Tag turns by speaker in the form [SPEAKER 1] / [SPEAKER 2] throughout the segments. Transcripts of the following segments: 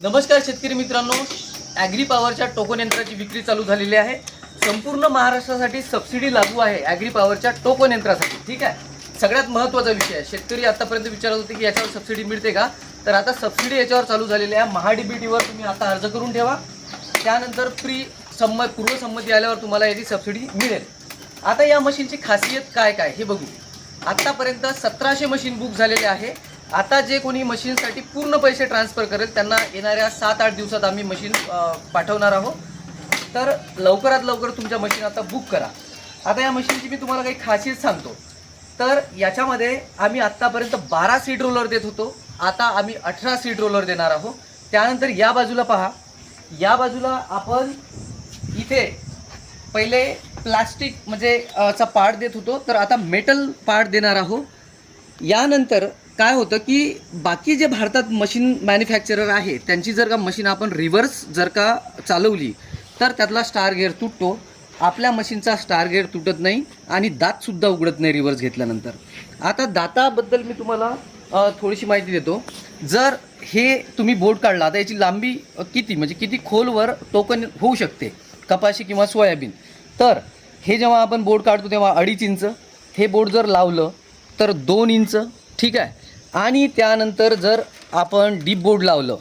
[SPEAKER 1] नमस्कार शेतकरी मित्रांनो. ॲग्री पॉवरच्या टोकन यंत्राची विक्री चालू झालेली आहे. संपूर्ण महाराष्ट्रासाठी सबसिडी लागू आहे ॲग्री पॉवरच्या टोकन यंत्रासाठी. ठीक आहे? सगळ्यात महत्त्वाचा विषय. आहे शेतकरी आतापर्यंत विचारत होते की याच्यावर सबसिडी मिळते का? तर आता सबसिडी याच्यावर चालू झालेली आहे. महाडीबीटीवर तुम्ही आता अर्ज करून ठेवा. त्यानंतर प्री संमत पूर्वसंमती आल्यावर तुम्हाला याची सबसिडी मिळेल. आता या मशीनची खासियत काय काय हे बघू. आत्तापर्यंत सतराशे मशीन बुक झालेले आहे. आता जे कोणी मशीनसाठी पूर्ण पैसे ट्रान्सफर करेल त्यांना येणाऱ्या सात आठ दिवसात आम्ही मशीन पाठवणार आहोत. तर लवकरात लवकर तुमच्या मशीन आता बुक करा. आता या मशीनची मी तुम्हाला काही खासियत सांगतो. तर याच्यामध्ये आम्ही आत्तापर्यंत बारा सीट रोलर देत होतो. आता आम्ही अठरा सीट रोलर देणार आहोत. त्यानंतर या बाजूला पहा. या बाजूला आपण इथे पहिले प्लास्टिक म्हणजे चा पार्ट देत होतो. तर आता मेटल पार्ट देणार आहोत. यानंतर काय होतं की बाकी जे भारतात मशीन मॅन्युफॅक्चरर आहे त्यांची जर का मशीन आपण रिव्हर्स जर का चालवली तर त्यातला स्टार गेअर तुटतो. आपल्या मशीनचा स्टार गेअर तुटत नाही आणि दातसुद्धा उघडत नाही रिव्हर्स घेतल्यानंतर. आता दाताबद्दल मी तुम्हाला थोडीशी माहिती देतो. जर हे तुम्ही बोर्ड काढला आता याची लांबी किती? म्हणजे किती खोलवर टोकन होऊ शकते? कपाशी किंवा सोयाबीन. तर हे जेव्हा आपण बोर्ड काढतो तेव्हा अडीच इंच. हे बोर्ड जर लावलं तर दोन इंच. ठीक आहे? आणि त्यानंतर जर आपण डीप बोर्ड लावलं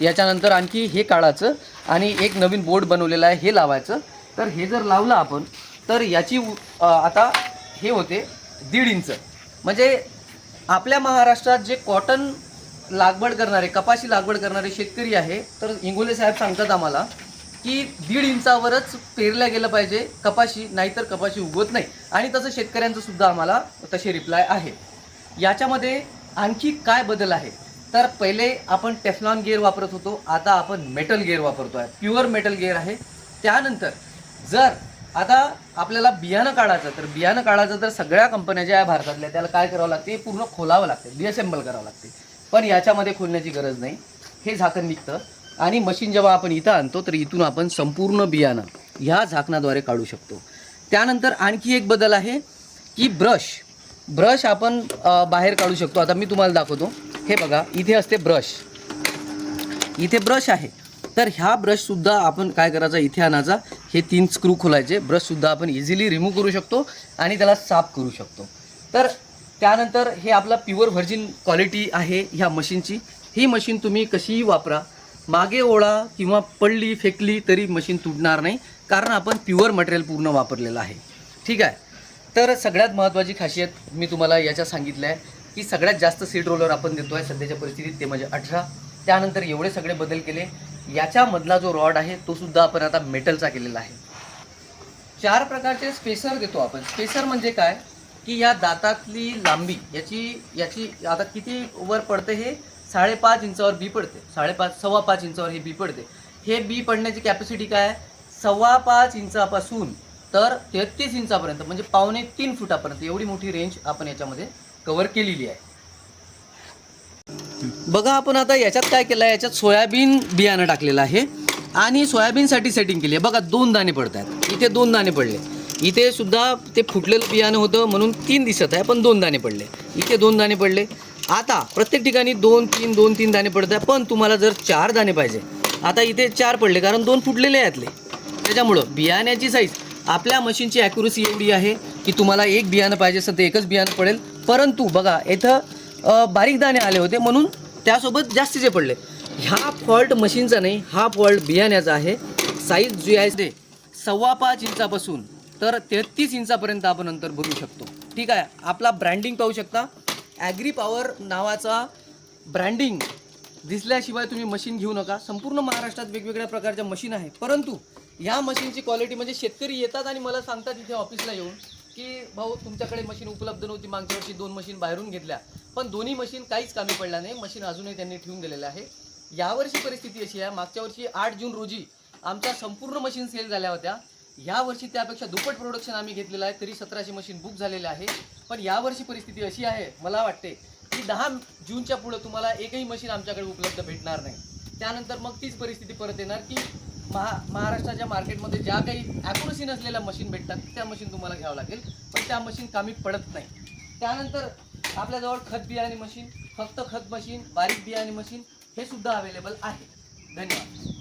[SPEAKER 1] याच्यानंतर आणखी हे काढायचं आणि एक नवीन बोर्ड बनवलेलं आहे हे लावायचं. तर हे जर लावलं आपण तर याची आता हे होते दीड इंच. म्हणजे आपल्या महाराष्ट्रात जे कॉटन लागवड करणारे कपाशी लागवड करणारे शेतकरी आहे तर इंगोले साहेब सांगतात आम्हाला की दीड इंचावरच पेरल्या गेलं पाहिजे कपाशी नाहीतर कपाशी उगवत नाही. आणि तसं शेतकऱ्यांचं सुद्धा आम्हाला तसे रिप्लाय आहे. याच्यामध्ये आणखी काय बदल आहे? तर पहिले आपण टेफलॉन गिअर वापरत होतो आता आपण मेटल गिअर वापरतो आहे. प्युअर मेटल गिअर आहे. त्यानंतर जर आता आपल्याला बियाणं काढायचं तर बियाणं काढायचं तर सगळ्या कंपन्या ज्या आहे भारतातल्या त्याला काय करावं लागते? पूर्ण खोलावं लागते डिअसेंबल करावं लागते. पण याच्यामध्ये खोलण्याची गरज नाही. हे झाकण निघतं आणि मशीन जेव्हा आपण इथं आणतो तर इथून आपण संपूर्ण बियाणं ह्या झाकणाद्वारे काढू शकतो. त्यानंतर आणखी एक बदल आहे की ब्रश ब्रश आपण बाहेर काढू शकतो. आता मी तुम्हाला दाखवतो. हे बघा इथे असते ब्रश. इथे ब्रश आहे. तर ह्या ब्रशसुद्धा आपण काय करायचा? इथे आणायचा. हे तीन स्क्रू खोलायचे. ब्रशसुद्धा आपण इझिली रिमूव्ह करू शकतो आणि त्याला साफ करू शकतो. तर त्यानंतर हे आपला प्युअर व्हर्जिन क्वालिटी आहे ह्या मशीनची. ही मशीन तुम्ही कशीही वापरा. मागे ओळा किंवा पडली फेकली तरी मशीन तुटणार नाही. कारण आपण प्युअर मटेरियल पूर्ण वापरलेलं आहे. ठीक आहे? तर सगळ्यात महत्त्वाची खासियत मी तुम्हाला याच्या सांगितलं आहे की सगळ्यात जास्त सीट रोलर आपण देतो आहे सध्याच्या परिस्थितीत ते म्हणजे अठरा. त्यानंतर एवढे सगळे बदल केले. याच्यामधला जो रॉड आहे तो सुद्धा आपण आता मेटलचा केलेला आहे. चार प्रकारचे स्पेसर देतो आपण. स्पेसर म्हणजे काय? की या दातातली लांबी याची याची आता किती वर पडते हे? साडेपाच इंचावर बी पडते. साडेपाच सव्वा पाच इंचावर हे बी पडते. हे बी पडण्याची कॅपॅसिटी काय? आहे सव्वा पाच इंचापासून तर तेहतीस इंचापर्यंत म्हणजे पावणे तीन फुटापर्यंत एवढी मोठी रेंज आपण याच्यामध्ये कव्हर केलेली आहे. बघा आपण आता याच्यात काय केलं आहे याच्यात सोयाबीन बियाणं टाकलेलं आहे आणि सोयाबीनसाठी सेटिंग केली आहे. बघा दोन दाणे पडत आहेत इथे दोन दाणे पडले. इथे सुद्धा ते फुटलेलं बियाणं होतं म्हणून तीन दिसत आहे पण दोन दाणे पडले. इथे दोन दाणे पडले. आता प्रत्येक ठिकाणी दोन तीन दोन तीन दाणे पडत आहे पण तुम्हाला जर चार दाणे पाहिजे आता इथे चार पडले कारण दोन फुटलेले आहेतले यातले त्याच्यामुळं बियाण्याची साईज आपल्या मशीनची ॲक्युरसी एवढी आहे की तुम्हाला एक बियाणं पाहिजे असेल तर एकच बियाणं पडेल. परंतु बघा इथं बारीक दाणे आले होते म्हणून त्यासोबत जास्तीचे पडले. ह्या फॉल्ट मशीनचा नाही हा फॉल्ट बियाण्याचा आहे. साईज जी आहे ते सव्वा पाच इंचापासून तर तेहतीस इंचापर्यंत आपण अंतर भरू शकतो. ठीक आहे आपला ब्रँडिंग पाहू शकता. ॲग्री पॉवर नावाचा ब्रँडिंग दिसल्याशिवाय तुम्ही मशीन घेऊ नका. संपूर्ण महाराष्ट्रात वेगवेगळ्या प्रकारच्या मशीन आहे परंतु या मशीनची क्वालिटी म्हणजे शेतकरी येतात आणि मला सांगतात इथे ऑफिसला येऊन की भाऊ तुमच्याकडे मशीन उपलब्ध नव्हती मागच्या वर्षी दोन मशीन बाहेरून घेतल्या. पण दोन्ही मशीन काहीच कामी पडल्या नाही मशीन अजूनही त्यांनी ठेवून दिलेलं आहे. यावर्षी परिस्थिती अशी आहे मागच्या वर्षी आठ जून रोजी आमच्या संपूर्ण मशीन सेल झाल्या होत्या. या वर्षी त्यापेक्षा दुप्पट प्रोडक्शन आम्ही घेतलेलं आहे तरी सतराशे मशीन बुक झालेले आहे. पण यावर्षी परिस्थिती अशी आहे मला वाटते की दहा जूनच्या पुढं तुम्हाला एकही मशीन आमच्याकडे उपलब्ध भेटणार नाही. त्यानंतर मग तीच परिस्थिती परत येणार की महा महाराष्ट्राच्या मार्केटमध्ये ज्या काही ॲक्युरसी नसलेल्या मशीन भेटतात त्या मशीन तुम्हाला घ्यावं लागेल. पण त्या मशीन कामी पडत नाही. त्यानंतर आपल्याजवळ खत बियाणे मशीन फक्त खत मशीन बारीक बियाणे मशीन हे सुद्धा अवेलेबल आहे. धन्यवाद.